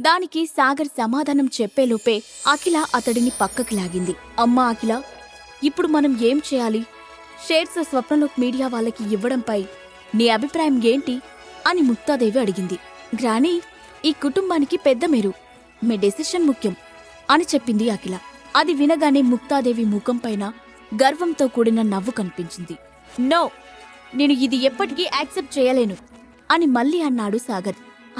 దానికి సాగర్ సమాధానం చెప్పేలోపే అఖిల అతడిని పక్కకి లాగింది. అమ్మా అఖిల ఇప్పుడు మనం ఏం చేయాలి? షేర్స్ స్వప్నలోక్ మీడియా వాళ్ళకి ఇవ్వడంపై నీ అభిప్రాయం ఏంటి? అని ముక్తాదేవి అడిగింది. గ్రానీ ఈ కుటుంబానికి పెద్ద మీరు. మీ డెసిషన్ ముఖ్యం అని చెప్పింది అఖిల. అది వినగానే ముక్తాదేవి ముఖంపైన గర్వంతో కూడిన నవ్వు కనిపించింది. నో నేను ఇది ఎప్పటికీ యాక్సెప్ట్ చేయలేను అని మళ్ళీ అన్నాడు సాగర్.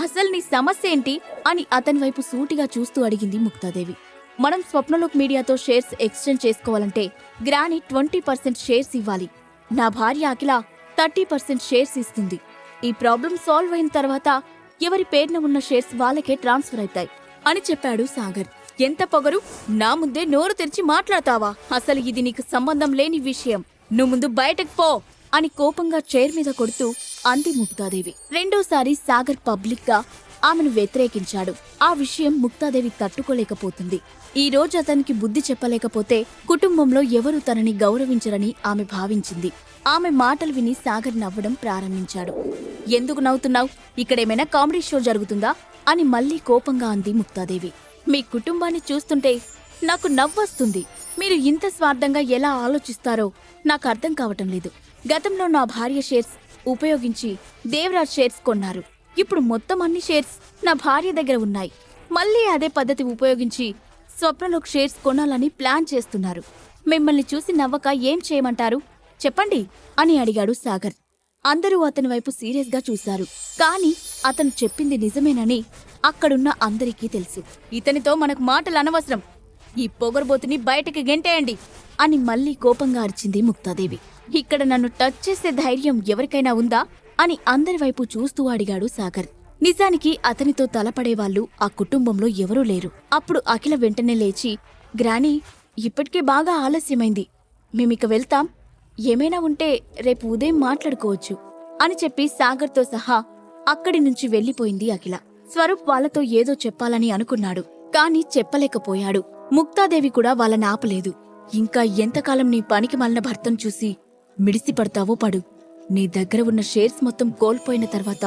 అసలు నీ సమస్య ఏంటి అని అతని వైపు సూటిగా చూస్తూ అడిగింది ముక్తాదేవి. మనం స్వప్నలోక్ మీడియాతో షేర్స్ ఎక్స్చేంజ్ చేసుకోవాలంటే గ్రాని ట్వంటీ పర్సెంట్ షేర్స్ ఇవ్వాలి. నా భార్య అఖిల థర్టీ పర్సెంట్ షేర్స్ ఇస్తుంది. ఈ ప్రాబ్లం సాల్వ్ అయిన తర్వాత ఎవరి పేరున ఉన్న షేర్స్ వాళ్ళకే ట్రాన్స్ఫర్ అవుతాయి అని చెప్పాడు సాగర్. ఎంత పొగరు? నా ముందే నోరు తెరిచి మాట్లాడతావా? అసలు ఇది నీకు సంబంధం లేని విషయం. నువ్వు ముందు బయటకు పో. అని కోపంగా చైర్ మీద కొడుతూ అంది ముక్తాదేవి. రెండోసారి సాగర్ పబ్లిక్గా ఆమెను వ్యతిరేకించాడు. ఆ విషయం ముక్తాదేవి తట్టుకోలేకపోతుంది. ఈ రోజు అతనికి బుద్ధి చెప్పలేకపోతే కుటుంబంలో ఎవరు తనని గౌరవించరని ఆమె భావించింది. ఆమె మాటలు విని సాగర్ నవ్వడం ప్రారంభించాడు. ఎందుకు నవ్వుతున్నావు? ఇక్కడేమైనా కామెడీ షో జరుగుతుందా? అని మళ్ళీ కోపంగా అంది ముక్తాదేవి. మీ కుటుంబాన్ని చూస్తుంటే నాకు నవ్వొస్తుంది. మీరు ఇంత స్వార్థంగా ఎలా ఆలోచిస్తారో నాకు అర్థం కావటం లేదు. గతంలో నా భార్య షేర్స్ ఉపయోగించి దేవరాజ్ షేర్స్ కొన్నారు. ఇప్పుడు మొత్తం అన్ని షేర్స్ నా భార్య దగ్గర ఉన్నాయి. మళ్ళీ అదే పద్ధతి ఉపయోగించి స్వప్నలోక్ షేర్స్ కొనాలని ప్లాన్ చేస్తున్నారు. మిమ్మల్ని చూసి నవ్వక ఏం చేయమంటారు? చెప్పండి అని అడిగాడు సాగర్. అందరూ అతని వైపు సీరియస్గా చూశారు. కాని అతను చెప్పింది నిజమేనని అక్కడున్న అందరికీ తెలుసు. ఇతనితో మనకు మాటలు అనవసరం. ఈ పొగరబోతుని బయటకి గెంటేయండి అని మళ్ళీ కోపంగా అరిచింది ముక్తాదేవి. ఇక్కడ నన్ను టచ్ చేసే ధైర్యం ఎవరికైనా ఉందా అని అందరి వైపు చూస్తూ అడిగాడు సాగర్. నిజానికి అతనితో తలపడేవాళ్ళు ఆ కుటుంబంలో ఎవరూ లేరు. అప్పుడు అఖిల వెంటనే లేచి గ్రానీ ఇప్పటికే బాగా ఆలస్యమైంది. మేమిక వెళ్తాం. ఏమైనా ఉంటే రేపు ఉదయం మాట్లాడుకోవచ్చు అని చెప్పి సాగర్తో సహా అక్కడి నుంచి వెళ్ళిపోయింది అఖిల. స్వరూప్ వాళ్ళతో ఏదో చెప్పాలని అనుకున్నాడు కాని చెప్పలేకపోయాడు. ముక్తాదేవి కూడా వాళ్ళని ఆపలేదు. ఇంకా ఎంతకాలం నీ పనికి మాలిన భర్తను చూసి మిడిసిపడతావో పడు. నీ దగ్గర ఉన్న షేర్స్ మొత్తం కోల్పోయిన తర్వాత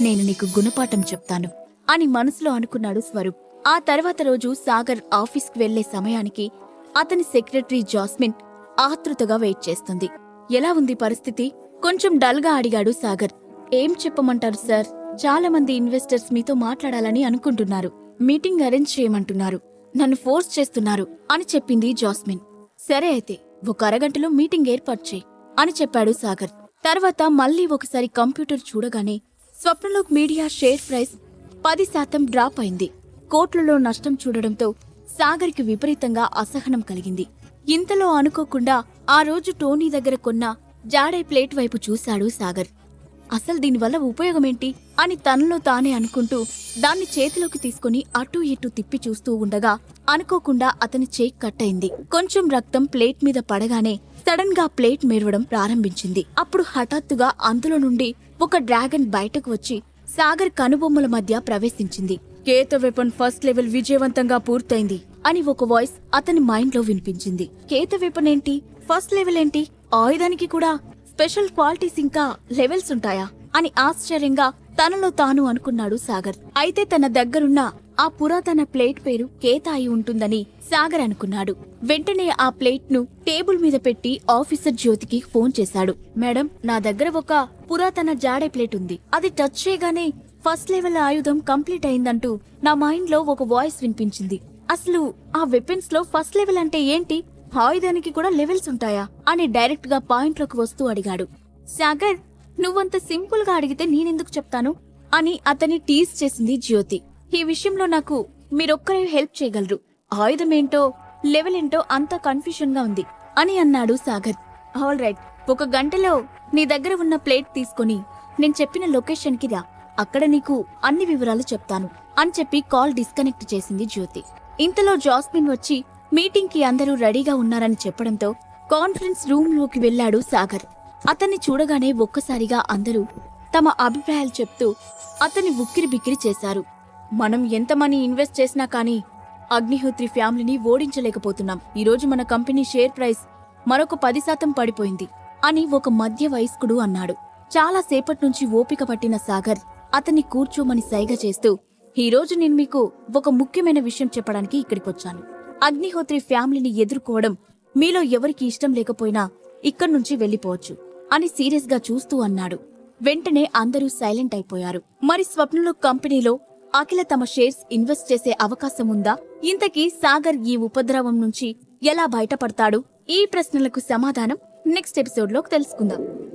నేను నీకు గుణపాఠం చెప్తాను అని మనసులో అనుకున్నాడు స్వరూప్. ఆ తర్వాత రోజు సాగర్ ఆఫీస్కి వెళ్ళే సమయానికి అతని సెక్రటరీ జాస్మిన్ ఆతృతగా వెయిట్ చేస్తుంది. ఎలా ఉంది పరిస్థితి? కొంచెం డల్గా అడిగాడు సాగర్. ఏం చెప్పమంటారు సార్? చాలా మంది ఇన్వెస్టర్స్ మీతో మాట్లాడాలని అనుకుంటున్నారు. మీటింగ్ అరేంజ్ చేయమంటున్నారు. నన్ను ఫోర్స్ చేస్తున్నారు అని చెప్పింది జాస్మిన్. సరే అయితే ఒక అరగంటలో మీటింగ్ ఏర్పాటు చేయి అని చెప్పాడు సాగర్. తర్వాత మళ్ళీ ఒకసారి కంప్యూటర్ చూడగానే స్వప్నలోక్ మీడియా షేర్ ప్రైస్ పది శాతం డ్రాప్ అయింది. కోట్లలో నష్టం చూడడంతో సాగర్కి విపరీతంగా అసహనం కలిగింది. ఇంతలో అనుకోకుండా ఆ రోజు టోనీ దగ్గర కొన్న జాడే ప్లేట్ వైపు చూశాడు సాగర్. అసలు దీనివల్ల ఉపయోగమేంటి అని తనలో తానే అనుకుంటూ దాన్ని చేతిలోకి తీసుకుని అటూ ఇటూ తిప్పి చూస్తూ ఉండగా అనుకోకుండా అతని చేయి కట్ అయింది కొంచెం రక్తం ప్లేట్ మీద పడగానే సడన్గా ప్లేట్ మెరవడం ప్రారంభించింది. అప్పుడు హఠాత్తుగా అందులో నుండి ఒక డ్రాగన్ బయటకు వచ్చి సాగర్ కనుబొమ్మల మధ్య ప్రవేశించింది. కేత వెపన్ ఫస్ట్ లెవెల్ విజయవంతంగా పూర్తయింది అని ఒక వాయిస్ అతని మైండ్లో వినిపించింది. కేత వెపన్ ఏంటి? ఫస్ట్ లెవెల్ ఏంటి? ఆయుధానికి కూడా? స్పెషల్ క్వాలిటీస్ ఇంకా లెవెల్స్ ఉంటాయా? అని ఆశ్చర్యంగా తనలో తాను అనుకున్నాడు సాగర్. అయితే తన దగ్గరున్న ఆ పురాతన ప్లేట్ పేరు కేతాయి ఉంటుందని సాగర్ అనుకున్నాడు. వెంటనే ఆ ప్లేట్ను టేబుల్ మీద పెట్టి ఆఫీసర్ జ్యోతికి ఫోన్ చేశాడు. మేడం నా దగ్గర ఒక పురాతన జాడే ప్లేట్ ఉంది. అది టచ్ చేయగానే ఫస్ట్ లెవెల్ ఆయుధం కంప్లీట్ అయిందంటూ నా మైండ్లో ఒక వాయిస్ వినిపించింది. అసలు ఆ వెపన్స్లో ఫస్ట్ లెవెల్ అంటే ఏంటి? ఆయుధానికి కూడా లెవెల్స్ ఉంటాయా? అని డైరెక్ట్గా పాయింట్లోకి వస్తూ అడిగాడు. సాగర్ నువ్వంత సింపుల్గా అడిగితే నేనెందుకు చెప్తాను? అని అతని టీజ్ చేసింది జ్యోతి. ఈ విషయంలో నాకు మీరొక్కరే హెల్ప్ చేయగలరు. ఆయుధం ఏంటో లెవెల్ ఏంటో అంత కన్ఫ్యూషన్గా ఉంది అని అన్నాడు సాగర్. ఆల్ రైట్ ఒక గంటలో నీ దగ్గర ఉన్న ప్లేట్ తీసుకొని నేను చెప్పిన లొకేషన్కి రా. అక్కడ నీకు అన్ని వివరాలు చెప్తాను అని చెప్పి కాల్ డిస్కనెక్ట్ చేసింది జ్యోతి. ఇంతలో జాస్మిన్ వచ్చి మీటింగ్కి అందరూ రెడీగా ఉన్నారని చెప్పడంతో కాన్ఫరెన్స్ రూమ్లోకి వెళ్ళాడు సాగర్. అతన్ని చూడగానే ఒక్కసారిగా అందరూ తమ అభిప్రాయాలు చెప్తూ అతన్ని ఉక్కిరి బిక్కిరి చేశారు. మనం ఎంత మనీ ఇన్వెస్ట్ చేసినా కానీ అగ్నిహోత్రి ఫ్యామిలీని ఓడించలేకపోతున్నాం. ఈరోజు మన కంపెనీ షేర్ ప్రైస్ మరొక పది శాతం పడిపోయింది అని ఒక మధ్య వయస్కుడు అన్నాడు. చాలా సేపటి నుంచి ఓపిక పట్టిన సాగర్ అతన్ని కూర్చోమని సైగ చేస్తూ ఈరోజు నేను మీకు ఒక ముఖ్యమైన విషయం చెప్పడానికి ఇక్కడికి వచ్చాను అగ్నిహోత్రి ఫ్యామిలీని ఎదుర్కోవడం మీలో ఎవరికి ఇష్టం లేకపోయినా ఇక్కడి నుంచి వెళ్ళిపోవచ్చు అని సీరియస్గా చూస్తూ అన్నాడు. వెంటనే అందరూ సైలెంట్ అయిపోయారు. మరి స్వప్నలో కంపెనీలో అఖిల తమ షేర్స్ ఇన్వెస్ట్ చేసే అవకాశం ఉందా? ఇంతకీ సాగర్ ఈ ఉపద్రవం నుంచి ఎలా బయటపడతాడు? ఈ ప్రశ్నలకు సమాధానం నెక్స్ట్ ఎపిసోడ్లో తెలుసుకుందాం.